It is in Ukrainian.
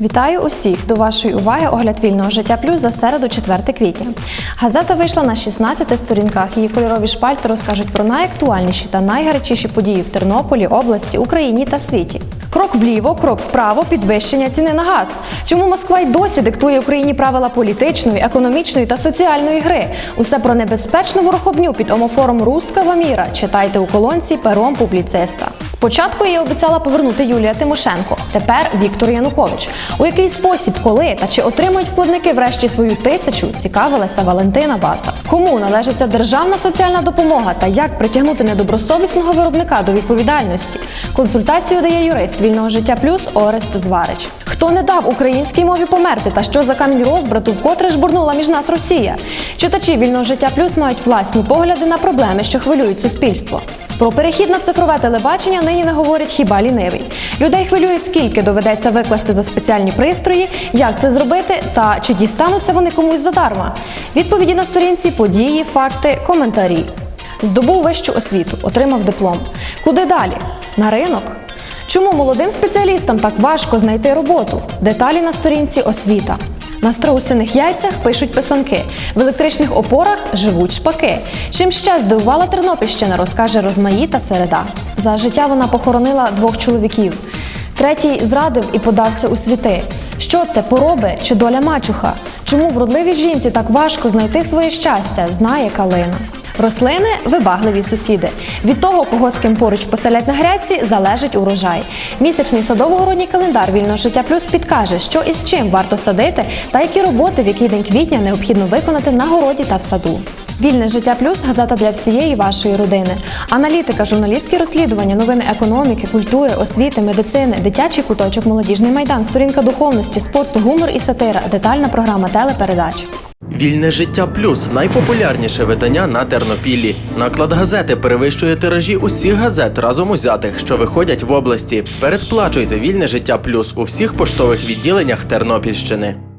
Вітаю усіх! До вашої уваги огляд вільного життя плюс за середу 4 квітня. Газета вийшла на 16 сторінках. Її кольорові шпальти розкажуть про найактуальніші та найгарячіші події в Тернополі, області, Україні та світі. Крок вліво, крок вправо, підвищення ціни на газ. Чому Москва й досі диктує Україні правила політичної, економічної та соціальної гри? Усе про небезпечну ворохобню під омофором Русткава міра. Читайте у колонці пером публіциста. Спочатку її обіцяла повернути Юлія Тимошенко, тепер Віктор Янукович. У який спосіб, коли та чи отримують вкладники врешті свою тисячу, цікавилася Валентина Баца. Кому належиться державна соціальна допомога та як притягнути недобросовісного виробника до відповідальності? Консультацію дає юрист вільного життя плюс Орест Зварич. Хто не дав українській мові померти та що за камінь розбрату вкотре жбурнула між нас Росія? Читачі вільного життя плюс мають власні погляди на проблеми, що хвилюють суспільство. Про перехід на цифрове телебачення нині не говорять хіба лінивий. Людей хвилює, скільки доведеться викласти за спеціальні пристрої, як це зробити та чи дістануться вони комусь задарма. Відповіді на сторінці, події, факти, коментарі. Здобув вищу освіту, отримав диплом. Куди далі? На ринок? Чому молодим спеціалістам так важко знайти роботу? Деталі на сторінці освіта. На страусиних яйцях пишуть писанки, в електричних опорах живуть шпаки. Чим ще здивувала Тернопільщина, розкаже Розмаїта Середа. За життя вона похоронила двох чоловіків. Третій зрадив і подався у світи. Що це пороби чи доля мачуха? Чому вродливій жінці так важко знайти своє щастя? Знає Калина. Рослини вибагливі сусіди. Від того, кого з ким поруч поселять на грядці, залежить урожай. Місячний садово-городній календар вільного життя плюс підкаже, що і з чим варто садити, та які роботи в який день квітня необхідно виконати на городі та в саду. Вільне життя плюс газета для всієї вашої родини. Аналітика, журналістські розслідування, новини економіки, культури, освіти, медицини, дитячий куточок, молодіжний майдан, сторінка духовності, спорту, гумор і сатира, детальна програма телепередач. Вільне життя плюс найпопулярніше видання на Тернопіллі. Наклад газети перевищує тиражі усіх газет разом узятих, що виходять в області. Передплачуйте вільне життя плюс у всіх поштових відділеннях Тернопільщини.